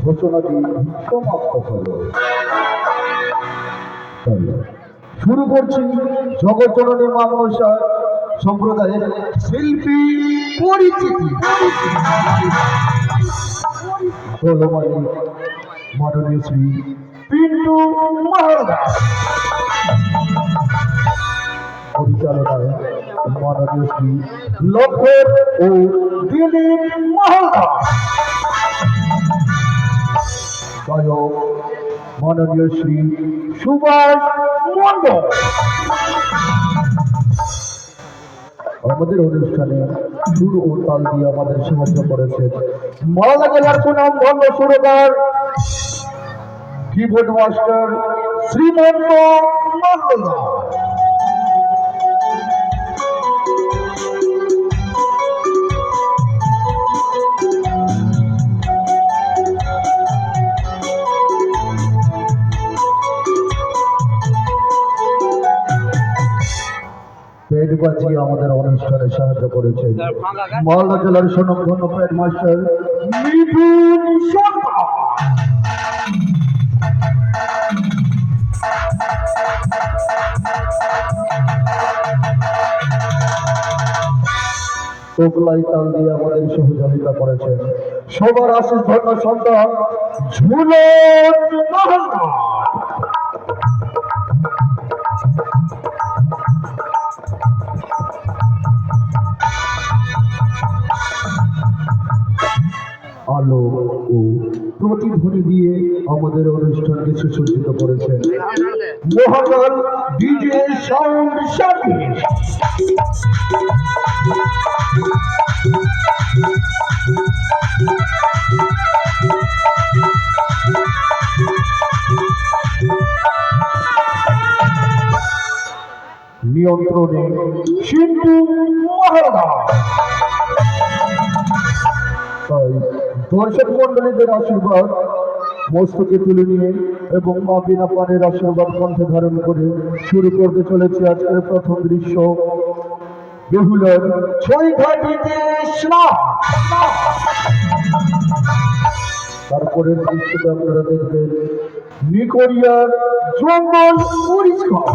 ঘোষণাটি সমাপ্ত হল। শুরু করছি জগৎজননী মানসা সম্প্রদায়ের শিল্পী পরিচিতি। মাননীয় শ্রী পিন্টু পরিচালনায় মাননীয় শ্রী লক্ষর ও দিলীপ মহারাজ। গায়ক, মাননীয় শ্রী সুভাষ মন্ডল আমাদের অনুষ্ঠানে সুর ও তাল দিয়ে আমাদের সাহায্য করেছে মালদা জেলার সুনাম ধন্য সুরকার কিবোর্ড মাস্টার শ্রীমন্ত মালদা পেট আমাদের অনুষ্ঠানে সাহায্য জেলার মাস্টার মিঠুন তাল দিয়ে আমাদের সহযোগিতা করেছেন সবার ধন্য সন্তান, ঝুলন আলো ও প্রতিধ্বনি দিয়ে আমাদের অনুষ্ঠানকে সুসজ্জিত করেছেন। Mahakal DJ sound service. নিয়ন্ত্রণে সিন্ধু মহারাজ দর্শক মন্ডলীদের আশীর্বাদ, মস্তকে তুলে নিয়ে এবং মা বিনা পানের আশীর্বাদ কণ্ঠে ধারণ করে শুরু করতে চলেছে আজকের প্রথম দৃশ্য। বেহুলার ছয় তারপরের দৃশ্যতে আপনারা দেখবেন। নিকোরিয়ার জঙ্গল পরিষ্কার।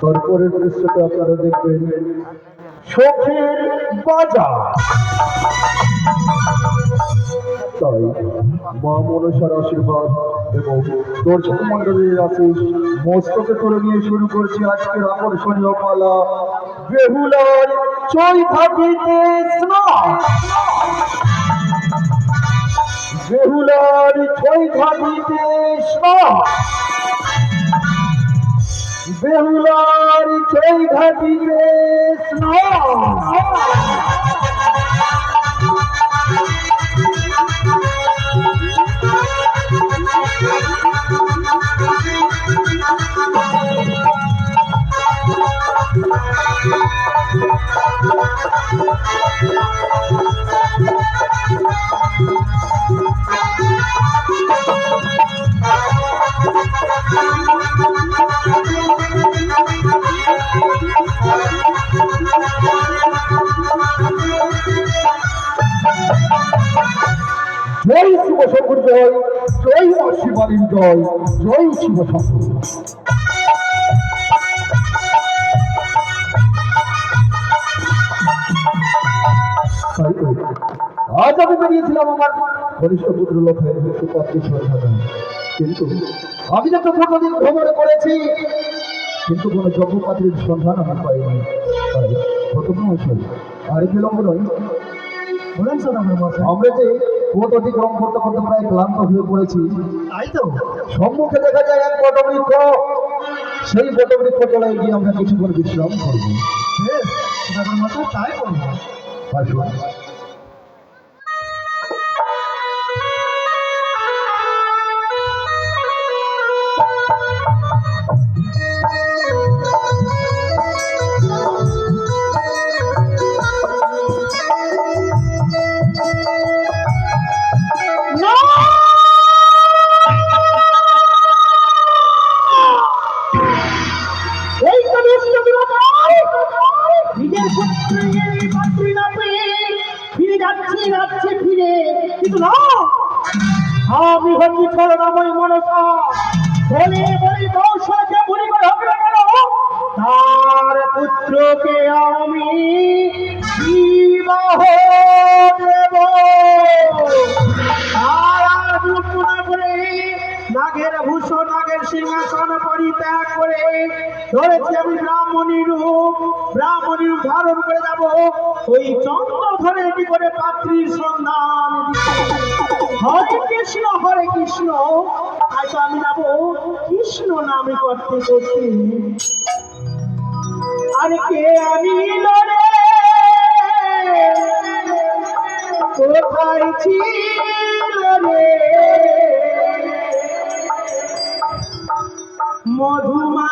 তারপরের দৃশ্যতে আপনারা দেখবেন। শখের বাজার। তাই মা মনসার আশীর্বাদ এবং দর্শক মন্ডলীর আশিস মস্তকে তুলে নিয়ে শুরু করছি আজকের আকর্ষণীয় পালা। বেহুলার চৈথাটিতে স্নান। বেহুলার চৈথাটিতে স্নান। বেহুলার চৈঘাটিতে স্নান। Oh! জয় শিব শঙ্কর জয় জয় জয় জয় শিব শঙ্কর। আজ আমি বেরিয়েছিলাম আমার পুত্র কিন্তু আমি যত দিন ভ্রমণে করেছি, কিন্তু কোনো যজ্ঞপাত্রীর সন্ধান আমি পাইনি। তাই আর বিলম্ব নয়। আমার যে পথ অতিক্রম করতে করতে প্রায় ক্লান্ত হয়ে পড়েছি। তাই তো? সম্মুখে দেখা যায় এক বটবৃক্ষ সেই বটবৃক্ষ তলায় গিয়ে আমরা কিছুক্ষণ বিশ্রাম করব। বেশ তাই করব কৌশলকে বুড়ি করে হবে না কেন তার পুত্রকে আমি বিবাহ দেব। করে নাগের ভূষণ, নাগের সিংহাসন পরিত্যাগ করে ধরেছি আমি ব্রাহ্মণী রূপ ব্রাহ্মণী রূপ ধারণ করে যাব ওই চন্দ্র ধরে এটি করে পাত্রীর সন্ধান। হরে কৃষ্ণ হরে কৃষ্ণ। আমি যাব কৃষ্ণ নামে করতে করতে। আরে কে আমি কোথায় ছিল রে? মধুমাখা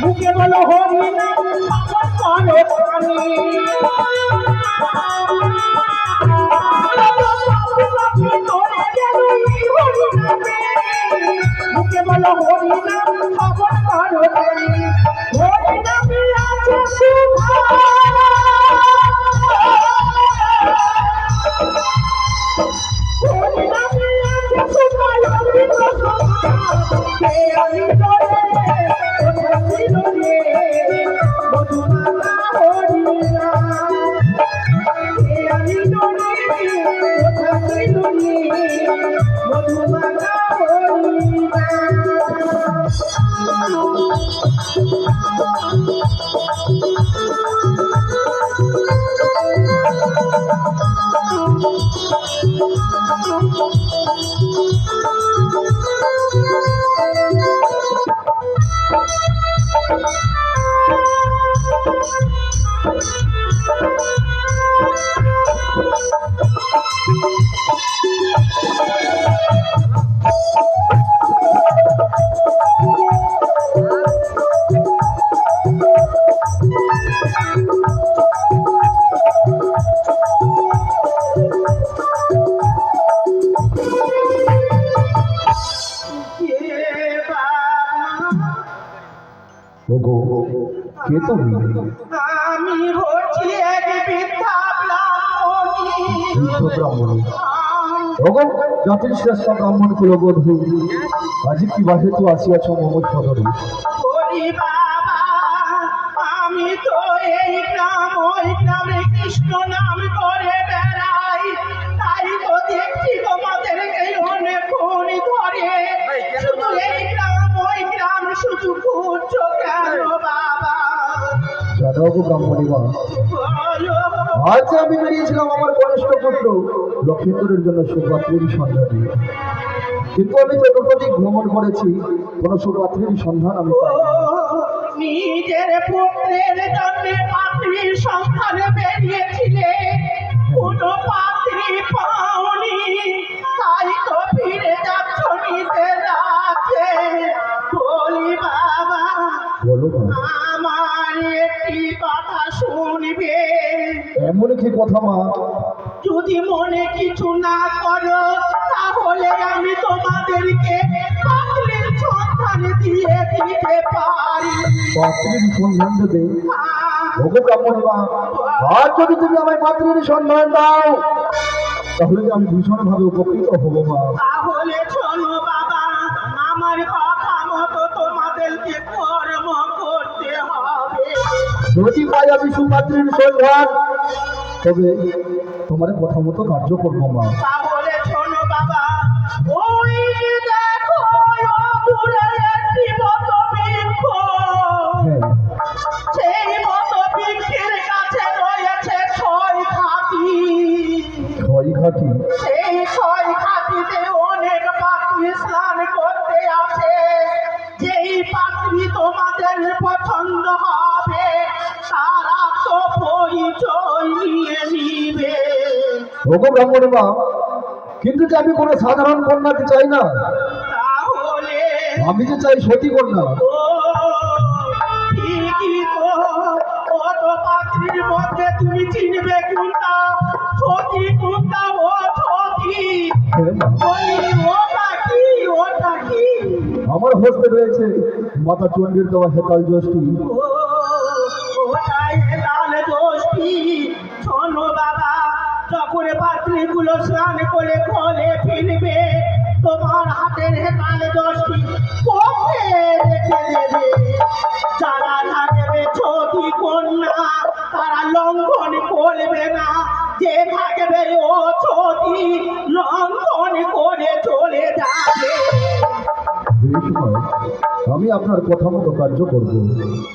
মুখে বলো এই মুখে বলো হরিনাম আমার কানে কানে। 哦 কে তো আমি হচ্ছি এক বৃদ্ধা ব্রাহ্মণী ওগো জাতির শ্রেষ্ঠ ব্রাহ্মণ কুলবধূ আজি কি বাহে তু আসিয়াছ মম সদরে আমি তো এই গ্রাম, ওই গ্রামে কৃষ্ণ নাম ঘুরছো কেন বাবা জানো ব্রাহ্মণী মা আজ আমি বেরিয়েছিলাম আমার কনিষ্ঠ পুত্র লক্ষ্মীপুরের জন্য সুপাত্রীর সন্ধান কিন্তু আমি চতুর্দিক ভ্রমণ করেছি, কোনো সুপাত্রীর সন্ধান আমি নিজের পুত্রের জন্য পাত্রীর সন্ধানে বেরিয়েছিলে। কোনো পাত্রীর সন্ধান দেবে। আর যদি তুমি আমায় পাত্রীর সন্ধান দাও তাহলে যে আমি ভীষণভাবে উপকৃত হব মা। তাহলে শোনো বাবা আমার কথা মতো তোমাদেরকে কর্ম করতে হবে। যদি পাই আমি সুপাত্রীর সন্ধান তবে তোমার কথা মতো কার্য করব মা। ওগো ব্রাহ্মণ মা কিন্তু যে আমি কোনো সাধারণ কন্যাকে চাই না আমি যে চাই সতী কন্যা। তুমি চিনবে কোনটা? সতী কোনটা ও সতী? আমার হস্তে রয়েছে মাতা চণ্ডীর দেওয়া হেতাল যষ্টি স্নান করে খোলে ফিরবে তোমার হাতের হেতাল পথে রেখে দেবে। যারা থাকবে ছটি কন্যা তারা লঙ্ঘন করবে না। যে থাকবে ও ছটি লঙ্ঘন করে চলে যাবে। আমি আপনার কথা মতো কার্য করব।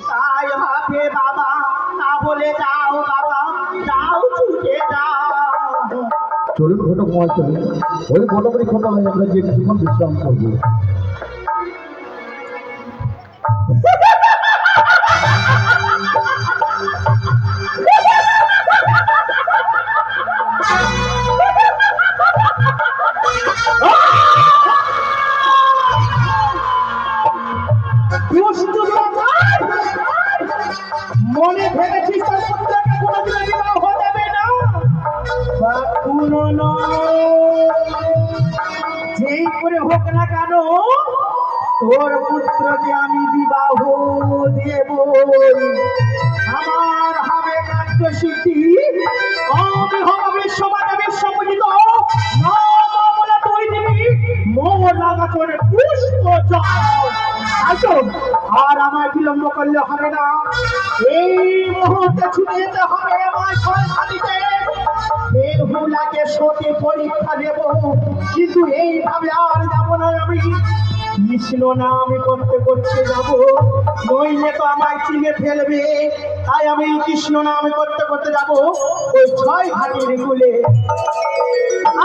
তাই হবে বাবা তাহলে যাও বাবা। চলুন ঘটক চলুন ওই ঘটকের খোটায় আমরা যে জীবন বিশ্রাম করব। তোর পুত্রকে আমি বিবাহ দেব আমার হবে কার্য সিদ্ধি আমি বিশ্বপূজিত বলে তুই দিবি মোর লাগাচরে পুষ্প জল। আসো, আর আমায় বিলম্ব করলে হবে না। এই মুহূর্তে ছুটে যেতে হবে আমার খালিতে বেহুলাকে সতী পরীক্ষা দেব। কিন্তু এইভাবে আর যাব না আমি। কৃষ্ণ নাম করতে করতে যাব। নইলে তো আমায় চিনে ফেলবে। তাই আমি কৃষ্ণ নাম করতে করতে যাব। ওই ছয় ঘাটির কুলে।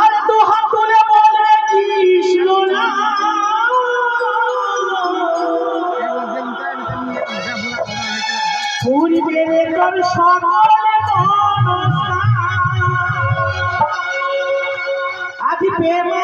আরে দু হাত তুলে বলবে কৃষ্ণ নাম। পূর্বে তোর সকল আজ প্রেমানন্দে